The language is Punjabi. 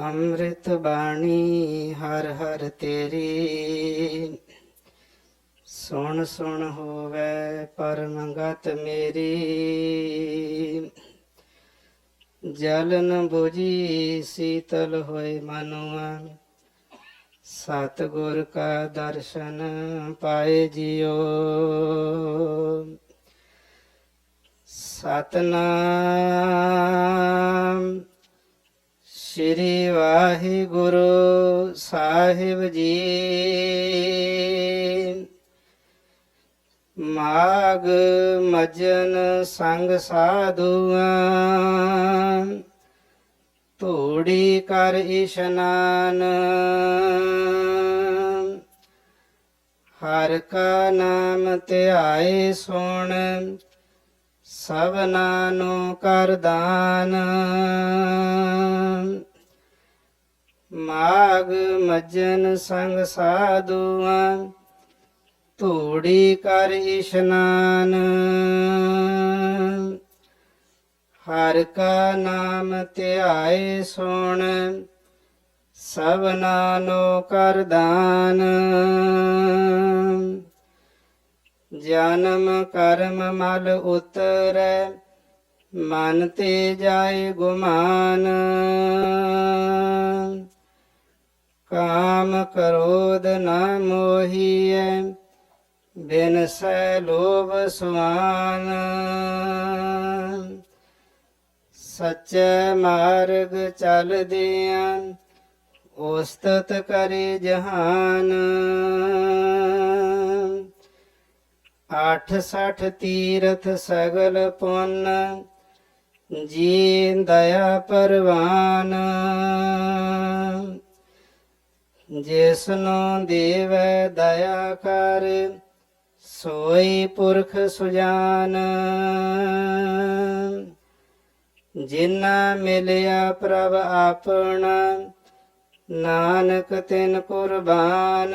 ਅੰਮ੍ਰਿਤ ਬਾਣੀ ਹਰ ਹਰ ਤੇਰੀ। ਸੁਣ ਸੁਣ ਹੋਵੇ ਪਰਮ ਮੇਰੀ। ਜਲ ਨ 부ਜੀ ਸੀਤਲ ਹੋਏ ਮਨੁਆ। ਸਤ ਗੁਰ ਕਾ ਦਰਸ਼ਨ ਪਾਏ ਜਿਉ। ਸਤਨਾਮ ਸ੍ਰੀ ਵਾਹਿਗੁਰੂ ਸਾਹਿਬ ਜੀ। ਮਾਗ ਮਜਨ ਸੰਗ ਸਾਧੂਆਂ, ਧੂੜੀ ਕਰ ਇਸ਼ਨਾਨ ਹਰ ਕਾ ਨਾਮ ਧਿਆਏ ਸੁਣ ਸਭਨਾ ਨੂੰ ਕਰ ਦਾਨ। ਮਾਗ ਮਜਨ ਸੰਗ ਸਾਧੂਆਂ, ਧੂੜੀ ਕਰ ਇਸ਼ਨਾਨ। ਹਰ ਕਾ ਨਾਮ ਧਿਆਏ ਸੁਣ ਸਭਨਾ ਨੋ ਕਰ ਦਾਨ। ਜਨਮ ਕਰਮ ਮਲ ਉਤਰੈ, ਮਨ ਤੇ ਜਾਏ ਗੁਮਾਨ। ਕਾਮ ਕ੍ਰੋਧ ਨ ਮੋਹੀਐ, ਬਿਨ ਸੈ ਲੋਭ ਸੁਆਨ। ਸੱਚੇ ਮਾਰਗ ਚੱਲਦਿਆਂ ਉਸਤਤ ਕਰੇ ਜਹਾਨ। ਆਠ ਸਠ ਤੀਰਥ ਸਗਲ ਪੁੰਨ ਜੀ ਦਇਆ ਪਰਵਾਨ। ਜਿਸਨੂੰ ਦੇਵੈ ਦਇਆ ਕਰ, ਸੋਈ ਪੁਰਖ ਸੁਜਾਨ। ਜਿਨਾ ਮਿਲਿਆ ਪ੍ਰਭ ਆਪਣਾ, ਨਾਨਕ ਤਿਨ ਕੁਰਬਾਨ।